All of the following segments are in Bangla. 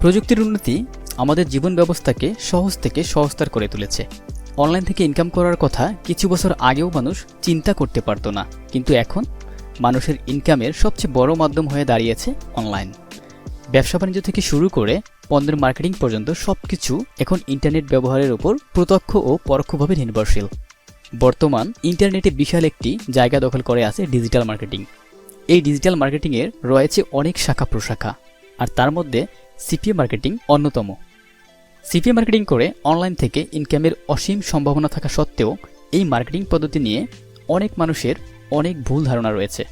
প্রযুক্তির উন্নতি আমাদের জীবন ব্যবস্থাকে সহজ থেকে সহজতর করে তুলেছে। অনলাইন থেকে ইনকাম করার কথা কিছু বছর আগেও মানুষ চিন্তা করতে পারতো না। কিন্তু এখন মানুষের ইনকামের সবচেয়ে বড় মাধ্যম হয়ে দাঁড়িয়েছে অনলাইন ব্যবসা বাণিজ্য থেকে শুরু করে পণ্যের মার্কেটিং পর্যন্ত সবকিছু এখন ইন্টারনেট ব্যবহারের উপর প্রত্যক্ষ ও পরোক্ষভাবে নির্ভরশীল। বর্তমান ইন্টারনেটে বিশাল একটি জায়গা দখল করে আছে ডিজিটাল মার্কেটিং এই ডিজিটাল মার্কেটিংয়ের রয়েছে অনেক শাখা প্রশাখা। আর তার মধ্যে সিপিএ মার্কেটিং অন্যতম। সিপিএ মার্কেটিং করে অনলাইন থেকে ইনকামের অসীম সম্ভাবনা থাকা সত্ত্বেও এই মার্কেটিং পদ্ধতি নিয়ে অনেক মানুষের অনেক ভুল ধারণা রয়েছে।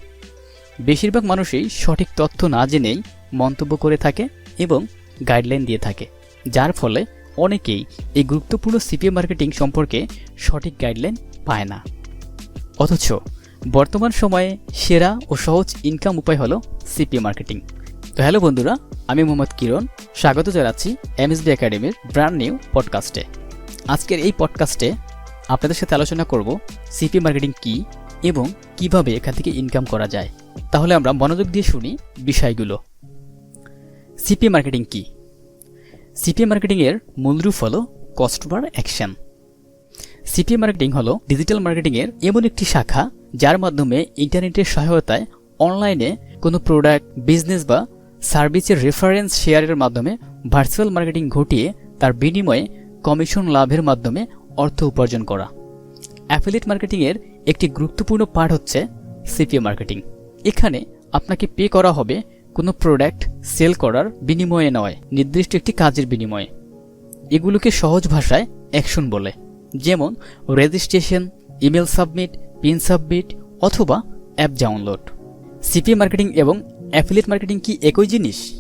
বেশিরভাগ মানুষই সঠিক তথ্য না জেনেই মন্তব্য করে থাকে এবং গাইডলাইন দিয়ে থাকে, যার ফলে অনেকেই এই গুরুত্বপূর্ণ সিপিএ মার্কেটিং সম্পর্কে সঠিক গাইডলাইন পায় না। অথচ বর্তমান সময়ে সেরা ও সহজ ইনকাম উপায় হলো সিপিএ মার্কেটিং। তো হ্যালো বন্ধুরা আমি মোহাম্মদ কিরণ। স্বাগত জানাচ্ছি এমএসবি একাডেমির ব্র্যান্ড নিউ পডকাস্টে। আজকের এই পডকাস্টে আপনাদের সাথে আলোচনা করব সিপি মার্কেটিং কি এবং কীভাবে এখান থেকে ইনকাম করা যায়। তাহলে আমরা মনোযোগ দিয়ে শুনি বিষয়গুলো। সিপি মার্কেটিং কি? সিপি মার্কেটিংয়ের মূলরূপ হলো কস্টমার অ্যাকশন সিপি মার্কেটিং হলো ডিজিটাল মার্কেটিংয়ের এমন একটি শাখা যার মাধ্যমে ইন্টারনেটের সহায়তায় অনলাইনে কোনো প্রোডাক্ট বিজনেস বা সার্ভিসের রেফারেন্স শেয়ারের মাধ্যমে ভার্চুয়াল মার্কেটিং ঘটিয়ে তার বিনিময়ে কমিশন লাভের মাধ্যমে অর্থ উপার্জন করা। অ্যাফিলিয়েট মার্কেটিংয়ের একটি গুরুত্বপূর্ণ পার্ট হচ্ছে সিপিএ মার্কেটিং এখানে আপনাকে পে করা হবে কোনো প্রোডাক্ট সেল করার বিনিময়ে নয়, নির্দিষ্ট একটি কাজের বিনিময়ে। এগুলোকে সহজ ভাষায় অ্যাকশন বলে। যেমন registration email submit pin submit অথবা অ্যাপ ডাউনলোড সিপিএ মার্কেটিং এবং অ্যাফিলিয়েট মার্কেটিং কি একই জিনিস?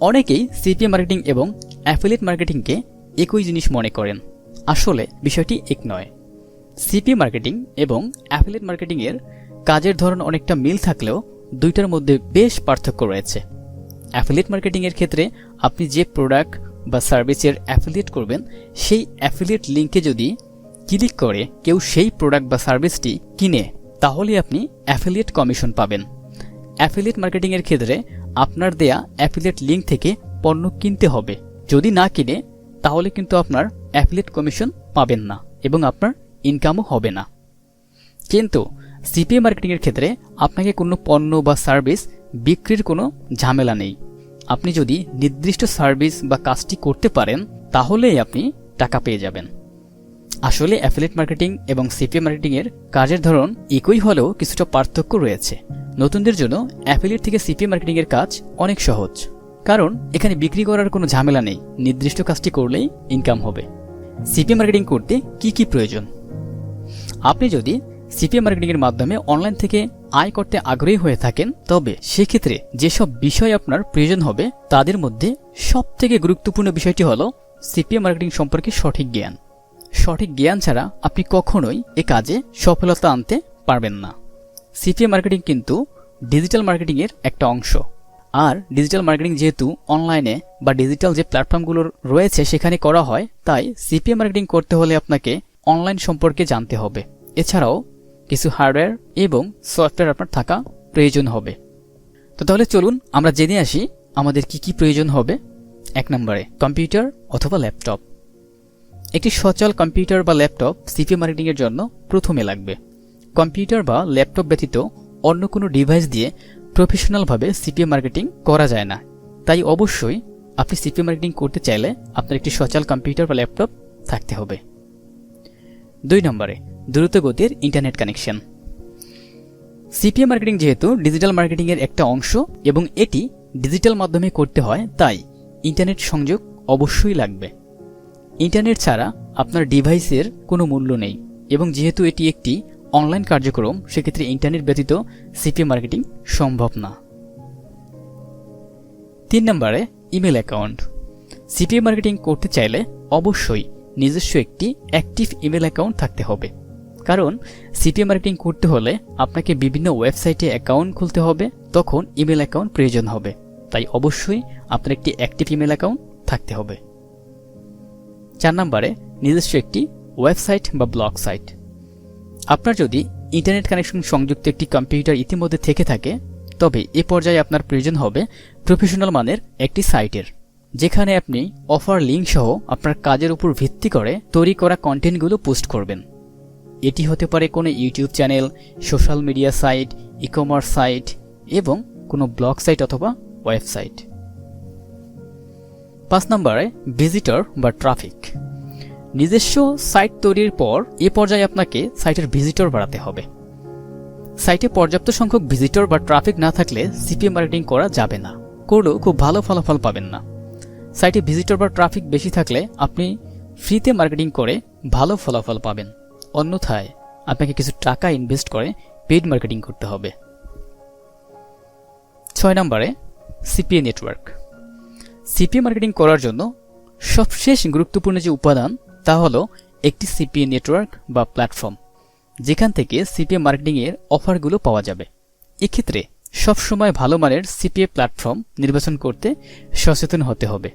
অনেকেই সিপিএ মার্কেটিং এবং অ্যাফিলিয়েট মার্কেটিংকে একই জিনিস মনে করেন। আসলে বিষয়টি এক নয়। সিপি মার্কেটিং এবং অ্যাফিলিয়েট মার্কেটিংয়ের কাজের ধরন অনেকটা মিল থাকলেও দুইটার মধ্যে বেশ পার্থক্য রয়েছে। অ্যাফিলিয়েট মার্কেটিংয়ের ক্ষেত্রে আপনি যে প্রোডাক্ট বা সার্ভিসের অ্যাফিলিয়েট করবেন, সেই অ্যাফিলিয়েট লিঙ্কে যদি ক্লিক করে কেউ সেই প্রোডাক্ট বা সার্ভিসটি কিনে তাহলে আপনি অ্যাফিলিয়েট কমিশন পাবেন। অ্যাফিলিয়েট মার্কেটিংয়ের ক্ষেত্রে আপনার দেয়া অ্যাফিলিয়েট লিঙ্ক থেকে পণ্য কিনতে হবে। যদি না কিনে, তাহলে কিন্তু আপনার অ্যাফিলিয়েট কমিশন পাবেন না এবং আপনার ইনকামও হবে না। কিন্তু সিপিএ মার্কেটিংয়ের ক্ষেত্রে আপনাকে কোনো পণ্য বা সার্ভিস বিক্রির কোনো ঝামেলা নেই। আপনি যদি নির্দিষ্ট সার্ভিস বা কাজটি করতে পারেন, তাহলেই আপনি টাকা পেয়ে যাবেন। আসলে অ্যাফিলেট মার্কেটিং এবং সিপিএ মার্কেটিংয়ের কাজের ধরন একই হলেও কিছুটা পার্থক্য রয়েছে। নতুনদের জন্য অ্যাফিলেট থেকে সিপিএ মার্কেটিংয়ের কাজ অনেক সহজ। কারণ এখানে বিক্রি করার কোনো ঝামেলা নেই, নির্দিষ্ট কাজটি করলেই ইনকাম হবে। সিপিএ মার্কেটিং করতে কি কি প্রয়োজন? আপনি যদি সিপিএ মার্কেটিংয়ের মাধ্যমে অনলাইন থেকে আয় করতে আগ্রহী হয়ে থাকেন, তবে সেক্ষেত্রে যেসব বিষয় আপনার প্রয়োজন হবে, তাদের মধ্যে সবথেকে গুরুত্বপূর্ণ বিষয়টি হল সিপিএ মার্কেটিং সম্পর্কে সঠিক জ্ঞান। সঠিক জ্ঞান ছাড়া আপনি কখনোই এ কাজে সফলতা আনতে পারবেন না। সিপিএ মার্কেটিং কিন্তু ডিজিটাল মার্কেটিংয়ের একটা অংশ। আর ডিজিটাল মার্কেটিং যেহেতু অনলাইনে বা ডিজিটাল যে প্ল্যাটফর্মগুলো রয়েছে সেখানে করা হয়, তাই সিপিএ মার্কেটিং করতে হলে আপনাকে অনলাইন সম্পর্কে জানতে হবে। এছাড়াও কিছু হার্ডওয়্যার এবং সফটওয়্যার আপনার থাকা প্রয়োজন হবে। তো তাহলে চলুন আমরা জেনে আসি আমাদের কি কি প্রয়োজন হবে। এক নম্বরে কম্পিউটার অথবা ল্যাপটপ। একটি সচল কম্পিউটার বা ল্যাপটপ সিপি মার্কেটিংয়ের জন্য প্রথমে লাগবে। কম্পিউটার বা ল্যাপটপ ব্যতীত অন্য কোনো ডিভাইস দিয়ে প্রফেশনালভাবে সিপিএ মার্কেটিং করা যায় না। তাই অবশ্যই আপনি সিপিএ মার্কেটিং করতে চাইলে আপনার একটি সচল কম্পিউটার বা ল্যাপটপ থাকতে হবে। দুই নম্বরে, দ্রুত গতির ইন্টারনেট কানেকশন। সিপিএ মার্কেটিং যেহেতু ডিজিটাল মার্কেটিংয়ের একটা অংশ এবং এটি ডিজিটাল মাধ্যমে করতে হয়, তাই ইন্টারনেট সংযোগ অবশ্যই লাগবে। ইন্টারনেট ছাড়া আপনার ডিভাইসের কোনো মূল্য নেই এবং যেহেতু এটি একটি অনলাইন কার্যক্রম, সেক্ষেত্রে ইন্টারনেট ব্যতীত সিপিএ মার্কেটিং সম্ভব না। তিন নম্বরে, ইমেল অ্যাকাউন্ট। সিপিএ মার্কেটিং করতে চাইলে অবশ্যই নিজস্ব একটি অ্যাক্টিভ ইমেল অ্যাকাউন্ট থাকতে হবে। কারণ সিপিএ মার্কেটিং করতে হলে আপনাকে বিভিন্ন ওয়েবসাইটে অ্যাকাউন্ট খুলতে হবে, তখন ইমেল অ্যাকাউন্ট প্রয়োজন হবে। তাই অবশ্যই আপনার একটি অ্যাক্টিভ ইমেল অ্যাকাউন্ট থাকতে হবে। চার নম্বরে নিজস্ব একটি ওয়েবসাইট বা ব্লগ সাইট। আপনার যদি ইন্টারনেট কানেকশন সংযুক্ত একটি কম্পিউটার ইতিমধ্যে থেকে থাকে, তবে এ পর্যায়ে আপনার প্রয়োজন হবে প্রফেশনাল মানের একটি সাইটের, যেখানে আপনি অফার লিঙ্ক সহ আপনার কাজের উপর ভিত্তি করে তৈরি করা কন্টেন্টগুলো পোস্ট করবেন। এটি হতে পারে কোনো YouTube channel, social media site e commerce site এবং কোনো ব্লগ সাইট অথবা ওয়েবসাইট। পাঁচ নম্বরে ভিজিটর বা ট্রাফিক নিজস্ব সাইট তৈরির পর এ পর্যায়ে আপনাকে সাইটের ভিজিটর বাড়াতে হবে। সাইটে পর্যাপ্ত সংখ্যক ভিজিটর বা ট্রাফিক না থাকলে সিপিএম মার্কেটিং করা যাবে না। করলেও খুব ভালো ফলাফল পাবেন না। সাইটে ভিজিটর বা ট্রাফিক বেশি থাকলে আপনি ফ্রিতে মার্কেটিং করে ভালো ফলাফল পাবেন। অন্যথায় আপনাকে কিছু টাকা ইনভেস্ট করে পেইড মার্কেটিং করতে হবে। ছয় নম্বরে সিপিএ নেটওয়ার্ক সিপিএ মার্কেটিং করার জন্য সবশেষ গুরুত্বপূর্ণ যে উপাদান, তা হলো একটি সিপিএ নেটওয়ার্ক বা প্ল্যাটফর্ম যেখান থেকে সিপিএ মার্কেটিংয়ের অফারগুলো পাওয়া যাবে। এক্ষেত্রে সবসময় ভালো মানের সিপিএ প্ল্যাটফর্ম নির্বাচন করতে সচেতন হতে হবে।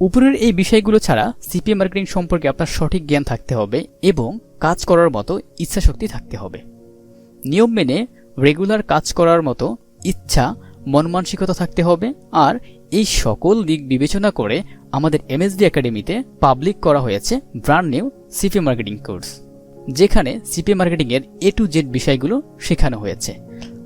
উপরের এই বিষয়গুলো ছাড়া সিপিএ মার্কেটিং সম্পর্কে আপনার সঠিক জ্ঞান থাকতে হবে এবং কাজ করার মতো ইচ্ছাশক্তি থাকতে হবে। নিয়ম মেনে রেগুলার কাজ করার মতো ইচ্ছা মন মানসিকতা থাকতে হবে আর এই সকল দিক বিবেচনা করে আমাদের এমএসডি একাডেমিতে পাবলিক করা হয়েছে brand new CP marketing course যেখানে সিপি মার্কেটিংয়ের এ টু জেড বিষয়গুলো শেখানো হয়েছে।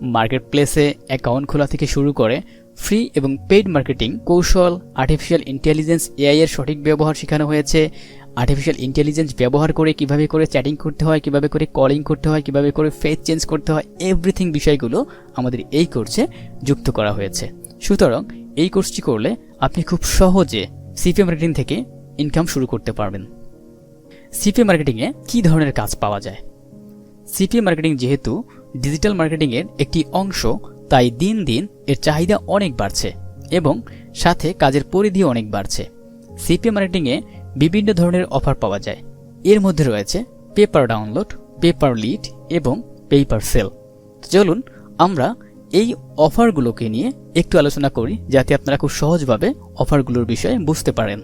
মার্কেট প্লেসে অ্যাকাউন্ট খোলা থেকে শুরু করে ফ্রি এবং পেইড মার্কেটিং কৌশল আর্টিফিশিয়াল ইন্টেলিজেন্স এআই এর সঠিক ব্যবহার শেখানো হয়েছে। আর্টিফিশিয়াল ইন্টেলিজেন্স ব্যবহার করে কীভাবে করে চ্যাটিং করতে হয়, কীভাবে করে কলিং করতে হয়, কীভাবে করে ফেস চেঞ্জ করতে হয় এভরিথিং বিষয়গুলো আমাদের এই কোর্সে যুক্ত করা হয়েছে। সুতরাং এই কোর্সটি করলে আপনি খুব সহজে সিপিএ মার্কেটিং থেকে ইনকাম শুরু করতে পারবেন। সিপিএ মার্কেটিংয়ে কী ধরনের কাজ পাওয়া যায়? সিপিএ মার্কেটিং যেহেতু ডিজিটাল মার্কেটিংয়ের একটি অংশ, তাই দিন দিন এর চাহিদা অনেক বাড়ছে এবং সাথে কাজের পরিধিও অনেক বাড়ছে। সিপিএ মার্কেটিংয়ে বিভিন্ন ধরনের অফার পাওয়া যায়। এর মধ্যে রয়েছে pay per download pay per lead এবং পেপার সেল চলুন, আমরা এই অফারগুলোকে নিয়ে একটু আলোচনা করি, যাতে আপনারা খুব সহজভাবে অফারগুলোর বিষয়ে বুঝতে পারেন।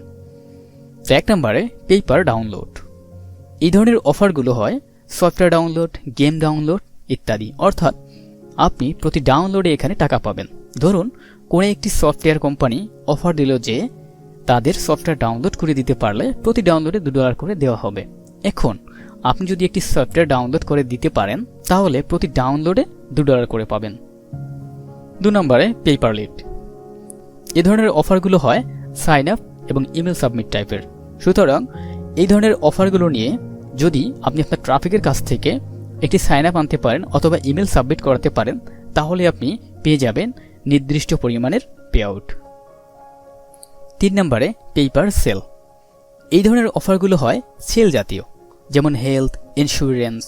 তো এক নম্বরে, পেপার ডাউনলোড। এই ধরনের অফারগুলো হয়, সফটওয়্যার ডাউনলোড, গেম ডাউনলোড ইত্যাদি। অর্থাৎ, আপনি প্রতি ডাউনলোডে এখানে টাকা পাবেন। ধরুন, কোনো একটি সফটওয়্যার কোম্পানি অফার দিল যে, তাদের সফটওয়্যার ডাউনলোড করে দিতে পারলে প্রতি ডাউনলোডে দু ডলার করে দেওয়া হবে। এখন, আপনি যদি একটি সফটওয়্যার ডাউনলোড করে দিতে পারেন, তাহলে প্রতি ডাউনলোডে দু ডলার করে পাবেন। দু নম্বরে পেপার লিড এ ধরনের অফারগুলো হয় সাইন আপ এবং ইমেল সাবমিট টাইপের সুতরাং এই ধরনের অফারগুলো নিয়ে যদি আপনি আপনার ট্রাফিকের কাছ থেকে একটি সাইন আপ আনতে পারেন অথবা ইমেল সাবমিট করাতে পারেন, তাহলে আপনি পেয়ে যাবেন নির্দিষ্ট পরিমাণের পে আউট তিন নম্বরে পেপার সেল এই ধরনের অফারগুলো হয় সেল জাতীয়, যেমন হেলথ ইন্স্যুরেন্স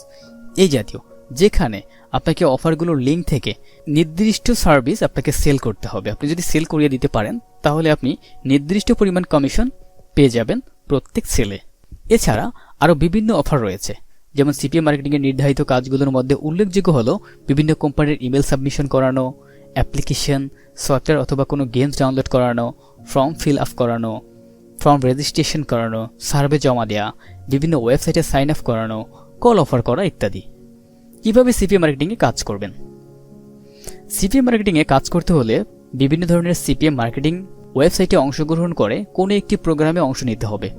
এই জাতীয়, যেখানে আপনাকে অফারগুলোর লিঙ্ক থেকে নির্দিষ্ট সার্ভিস আপনাকে সেল করতে হবে। আপনি যদি সেল করিয়ে দিতে পারেন, তাহলে আপনি নির্দিষ্ট পরিমাণ কমিশন পেয়ে যাবেন প্রত্যেক সেলে এছাড়া আরও বিভিন্ন অফার রয়েছে। যেমন সিপিএ মার্কেটিংয়ের নির্ধারিত কাজগুলোর মধ্যে উল্লেখযোগ্য হলো বিভিন্ন কোম্পানির ইমেল সাবমিশন করানো অ্যাপ্লিকেশন সফটওয়্যার অথবা কোনো গেমস ডাউনলোড করানো ফর্ম ফিল আপ করানো ফর্ম রেজিস্ট্রেশন করানো সার্ভে জমা দেওয়া বিভিন্ন ওয়েবসাইটে সাইন আপ করানো কল অফার করা ইত্যাদি। কীভাবে সিপিএ মার্কেটিংয়ে কাজ করবেন? সিপিএম মার্কেটিংয়ে কাজ করতে হলে বিভিন্ন ধরনের সিপিএম মার্কেটিং ওয়েবসাইটে অংশগ্রহণ করে কোনো একটি প্রোগ্রামে অংশ নিতে হবে।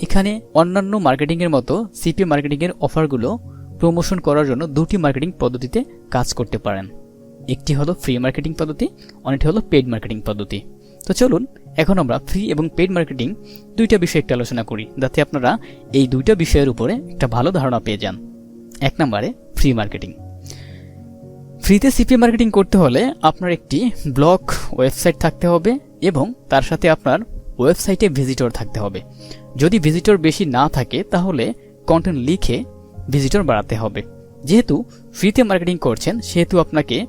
এখানে অন্যান্য মার্কেটিংয়ের মতো সিপিএম মার্কেটিংয়ের অফারগুলো প্রমোশন করার জন্য দুটি মার্কেটিং পদ্ধতিতে কাজ করতে পারেন। একটি হলো ফ্রি মার্কেটিং পদ্ধতি অনেকটি হলো পেড মার্কেটিং পদ্ধতি। তো চলুন, এখন আমরা ফ্রি এবং পেড মার্কেটিং দুইটা বিষয়ে একটু আলোচনা করি, যাতে আপনারা এই দুইটা বিষয়ের উপরে একটা ভালো ধারণা পেয়ে যান। এক নম্বরে ফ্রি মার্কেটিং ফ্রিতে সিপি মার্কেটিং করতে হলে আপনার একটি ব্লগ ওয়েবসাইট থাকতে হবে এবং তার সাথে আপনার ওয়েবসাইটে ভিজিটর থাকতে হবে। যদি ভিজিটর বেশি না থাকে, তাহলে কন্টেন্ট লিখে ভিজিটর বাড়াতে হবে। যেহেতু ফ্রিতে মার্কেটিং করছেন, সেহেতু আপনাকে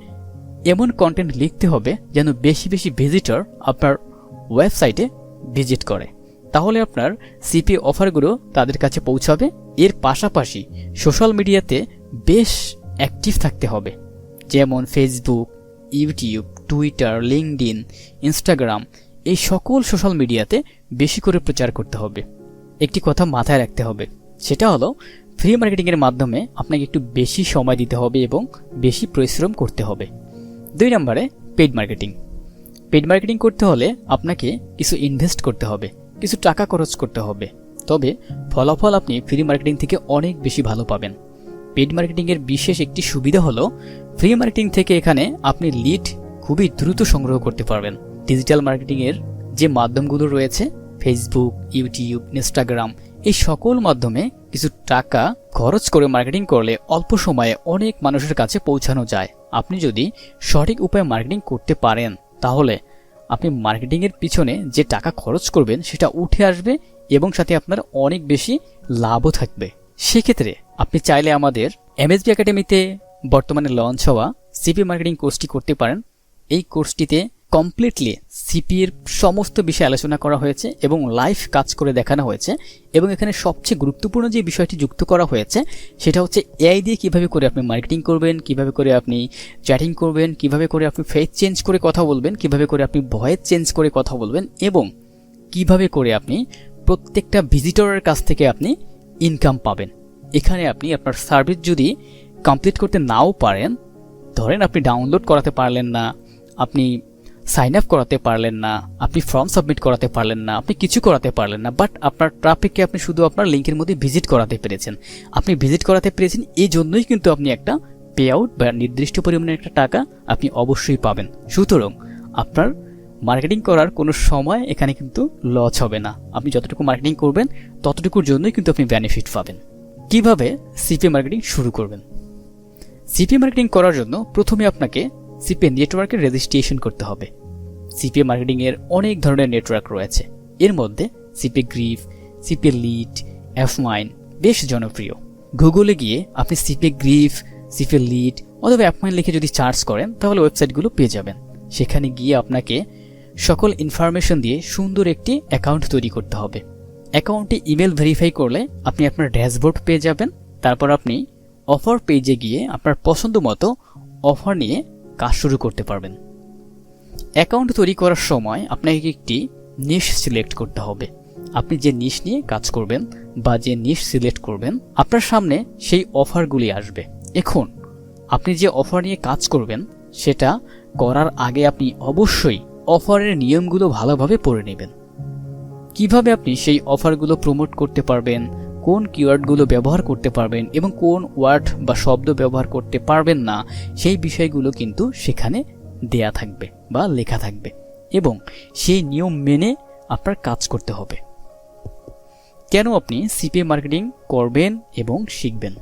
এমন কন্টেন্ট লিখতে হবে যেন বেশি বেশি ভিজিটর আপনার ওয়েবসাইটে ভিজিট করে। তাহলে আপনার সিপি অফারগুলো তাদের কাছে পৌঁছাবে। এর পাশাপাশি সোশ্যাল মিডিয়াতে বেশ অ্যাক্টিভ থাকতে হবে। যেমন Facebook YouTube Twitter LinkedIn Instagram এই সকল সোশ্যাল মিডিয়াতে বেশি করে প্রচার করতে হবে। একটি কথা মাথায় রাখতে হবে, সেটা হলো ফ্রি মার্কেটিংয়ের মাধ্যমে আপনাকে একটু বেশি সময় দিতে হবে এবং বেশি পরিশ্রম করতে হবে। দুই নম্বরে পেড মার্কেটিং পেড মার্কেটিং করতে হলে আপনাকে কিছু ইনভেস্ট করতে হবে, কিছু টাকা খরচ করতে হবে। তবে ফলাফল আপনি ফ্রি মার্কেটিং থেকে অনেক বেশি ভালো পাবেন। পেড মার্কেটিংয়ের বিশেষ একটি সুবিধা হলো ফ্রি মার্কেটিং থেকে এখানে আপনি লিড খুবই দ্রুত সংগ্রহ করতে পারবেন। ডিজিটাল মার্কেটিংয়ের যে মাধ্যমগুলো রয়েছে ফেসবুক ইউটিউব ইনস্টাগ্রাম এই সকল মাধ্যমে কিছু টাকা খরচ করে মার্কেটিং করলে অল্প সময়ে অনেক মানুষের কাছে পৌঁছানো যায়। আপনি যদি সঠিক উপায়ে মার্কেটিং করতে পারেন, তাহলে আপনি মার্কেটিংয়ের পিছনে যে টাকা খরচ করবেন, সেটা উঠে আসবে এবং সাথে আপনার অনেক বেশি লাভও থাকবে। সেক্ষেত্রে আপনি চাইলে আমাদের এমএসবি একাডেমিতে বর্তমানে লঞ্চ হওয়া সিপি মার্কেটিং কোর্সটি করতে পারেন। এই কোর্সটিতে কমপ্লিটলি সিপির সমস্ত বিষয়ে আলোচনা করা হয়েছে এবং লাইভ কাজ করে দেখানো হয়েছে এবং এখানে সবচেয়ে গুরুত্বপূর্ণ যে বিষয়টি যুক্ত করা হয়েছে, সেটা হচ্ছে এআই দিয়ে কীভাবে করে আপনি মার্কেটিং করবেন, কীভাবে করে আপনি চ্যাটিং করবেন, কীভাবে করে আপনি ফেস চেঞ্জ করে কথা বলবেন, কীভাবে করে আপনি ভয়েস চেঞ্জ করে কথা বলবেন এবং কীভাবে করে আপনি প্রত্যেকটা ভিজিটরের কাছ থেকে আপনি ইনকাম পাবেন। এখানে আপনি আপনার সার্ভিস যদি কমপ্লিট করতে নাও পারেন, ধরেন আপনি ডাউনলোড করাতে পারলেন না, আপনি সাইন আপ করাতে পারলেন না, আপনি ফর্ম সাবমিট করাতে পারলেন না, আপনি কিছু করাতে পারলেন না বাট আপনার ট্রাফিককে আপনি শুধু আপনার লিঙ্কের মধ্যে ভিজিট করাতে পেরেছেন। আপনি ভিজিট করাতে পেরেছেন, এই জন্যই কিন্তু আপনি একটা পে আউট বা নির্দিষ্ট পরিমাণের একটা টাকা আপনি অবশ্যই পাবেন। সুতরাং আপনার মার্কেটিং করার কোনো সময় এখানে কিন্তু লস হবে না। আপনি যতটুকু মার্কেটিং করবেন, ততটুকুর জন্যই কিন্তু আপনি বেনিফিট পাবেন। কীভাবে? সিপি মার্কেটিং শুরু করবেন। সিপি মার্কেটিং করার জন্য প্রথমে আপনাকে সিপি নেটওয়ার্কের রেজিস্ট্রেশন করতে হবে। সিপি মার্কেটিংয়ের অনেক ধরনের নেটওয়ার্ক রয়েছে। এর মধ্যে সিপি গ্রিফ সিপি লিড এফ মাইন বেশ জনপ্রিয়। গুগলে গিয়ে আপনি সিপি গ্রিফ সিপি লিড অথবা অ্যাপমাইন লিখে যদি চার্জ করেন, তাহলে ওয়েবসাইটগুলো পেয়ে যাবেন। সেখানে গিয়ে আপনাকে সকল ইনফরমেশন দিয়ে সুন্দর একটি অ্যাকাউন্ট তৈরি করতে হবে। অ্যাকাউন্টে ইমেল ভেরিফাই করলে আপনি আপনার ড্যাশবোর্ড পেয়ে যাবেন। তারপর আপনি অফার পেজে গিয়ে আপনার পছন্দ মতো অফার নিয়ে কাজ শুরু করতে পারবেন। অ্যাকাউন্ট তৈরি করার সময় আপনাকে একটি নিশ সিলেক্ট করতে হবে। আপনি যে নিশ নিয়ে কাজ করবেন বা যে নিশ সিলেক্ট করবেন, আপনার সামনে সেই অফারগুলি আসবে। এখন আপনি যে অফার নিয়ে কাজ করবেন, সেটা করার আগে আপনি অবশ্যই অফারের নিয়মগুলো ভালোভাবে পড়ে নেবেন। কীভাবে আপনি সেই অফারগুলো প্রমোট করতে পারবেন, কোন কিওয়ার্ডগুলো ব্যবহার করতে পারবেন এবং কোন ওয়ার্ড বা শব্দ ব্যবহার করতে পারবেন না, সেই বিষয়গুলো কিন্তু সেখানে দেয়া থাকবে বা লেখা থাকবে এবং সেই নিয়ম মেনে আপনার কাজ করতে হবে। কেন আপনি সিপিএ মার্কেটিং করবেন এবং শিখবেন?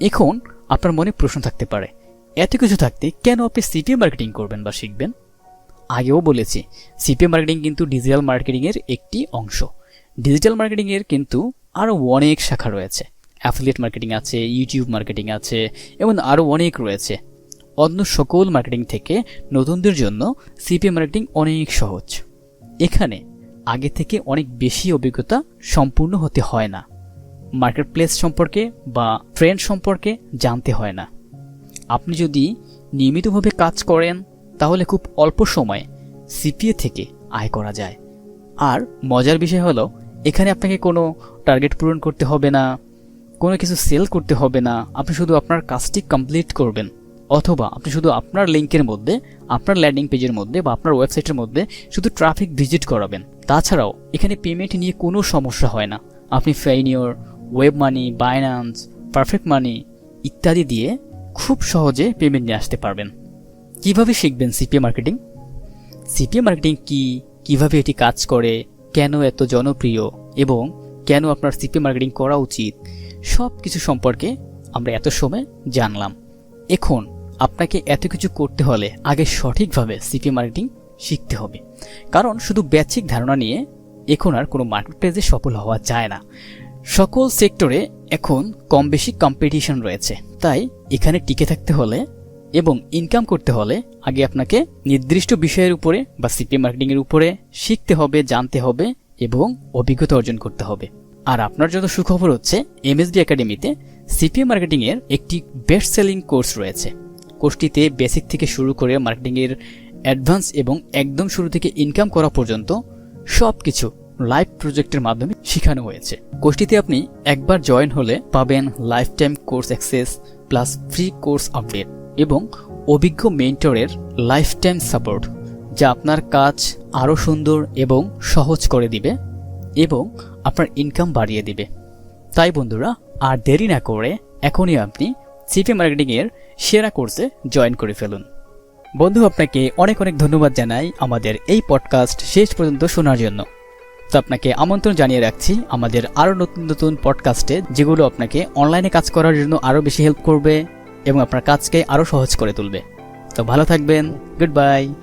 এখন আপনার মনে প্রশ্ন থাকতে পারে, এত কিছু থাকতে কেন আপনি সিপিএ মার্কেটিং করবেন বা শিখবেন? আগেও বলেছি সিপিএ মার্কেটিং কিন্তু ডিজিটাল মার্কেটিংয়ের একটি অংশ। ডিজিটাল মার্কেটিংয়ের কিন্তু আরও অনেক শাখা রয়েছে। অ্যাফিলিয়েট মার্কেটিং আছে ইউটিউব মার্কেটিং আছে এবং আরও অনেক রয়েছে। অন্য সকল মার্কেটিং থেকে নতুনদের জন্য সিপিএ মার্কেটিং অনেক সহজ। এখানে আগে থেকে অনেক বেশি অভিজ্ঞতা সম্পূর্ণ হতে হয় না। মার্কেট প্লেস সম্পর্কে বা ট্রেন্ড সম্পর্কে জানতে হয় না। আপনি যদি নিয়মিতভাবে কাজ করেন তাহলে খুব অল্প সময়ে সিপিএ থেকে আয় করা যায়। আর মজার বিষয় হলো, এখানে আপনাকে কোনো টার্গেট পূরণ করতে হবে না, কোনো কিছু সেল করতে হবে না, আপনি শুধু আপনার কাজটি কমপ্লিট করবেন। অথবা আপনি শুধু আপনার লিঙ্কের মধ্যে, আপনার ল্যান্ডিং পেজের মধ্যে বা আপনার ওয়েবসাইটের মধ্যে শুধু ট্রাফিক ভিজিট করাবেন। তাছাড়াও, এখানে পেমেন্ট নিয়ে কোনো সমস্যা হয় না। আপনি Payoneer web money Binance perfect money ইত্যাদি দিয়ে খুব সহজে পেমেন্ট নিয়ে আসতে পারবেন। কীভাবে শিখবেন সিপিএ মার্কেটিং? সিপিএ মার্কেটিং কি? কীভাবে এটি কাজ করে? কেন এত জনপ্রিয়? এবং কেন আপনার সিপি মার্কেটিং করা উচিত? সব কিছু সম্পর্কে আমরা এত সময় জানলাম। এখন আপনাকে এত কিছু করতে হলে আগে সঠিকভাবে সিপি মার্কেটিং শিখতে হবে। কারণ শুধু বেচিক ধারণা নিয়ে এখন আর কোনো মার্কেট প্লেসে সফল হওয়া যায় না। সকল সেক্টরে এখন কম বেশি কম্পিটিশন রয়েছে। তাই এখানে টিকে থাকতে হলে এবং ইনকাম করতে হলে আগে আপনাকে নির্দিষ্ট বিষয়ের উপরে বা সিপি মার্কেটিংয়ের উপরে শিখতে হবে, জানতে হবে এবং অভিজ্ঞতা অর্জন করতে হবে। আর আপনার জন্য সুখবর হচ্ছে এমএসডি একাডেমিতে সিপি মার্কেটিংয়ের একটি বেস্ট সেলিং কোর্স রয়েছে। কোর্সটিতে বেসিক থেকে শুরু করে মার্কেটিংয়ের অ্যাডভান্স এবং একদম শুরু থেকে ইনকাম করা পর্যন্ত সব কিছু লাইভ প্রজেক্টের মাধ্যমে শেখানো হয়েছে। কোর্সটিতে আপনি একবার জয়েন হলে পাবেন lifetime course access plus free course update এবং অভিজ্ঞ মেন্টরের লাইফ টাইম সাপোর্ট যা আপনার কাজ আরও সুন্দর এবং সহজ করে দিবে এবং আপনার ইনকাম বাড়িয়ে দিবে। তাই বন্ধুরা, আর দেরি না করে এখনই আপনি সিপি মার্কেটিংয়ের সেরা কোর্সে জয়েন করে ফেলুন। বন্ধু, আপনাকে অনেক অনেক ধন্যবাদ জানাই আমাদের এই পডকাস্ট শেষ পর্যন্ত শোনার জন্য। তো আপনাকে আমন্ত্রণ জানিয়ে রাখছি, আমাদের আরও নতুন নতুন পডকাস্টে যেগুলো আপনাকে অনলাইনে কাজ করার জন্য আরও বেশি হেল্প করবে এবং আপনার কাজকে আরও সহজ করে তুলবে। তো ভালো থাকবেন গুড বাই।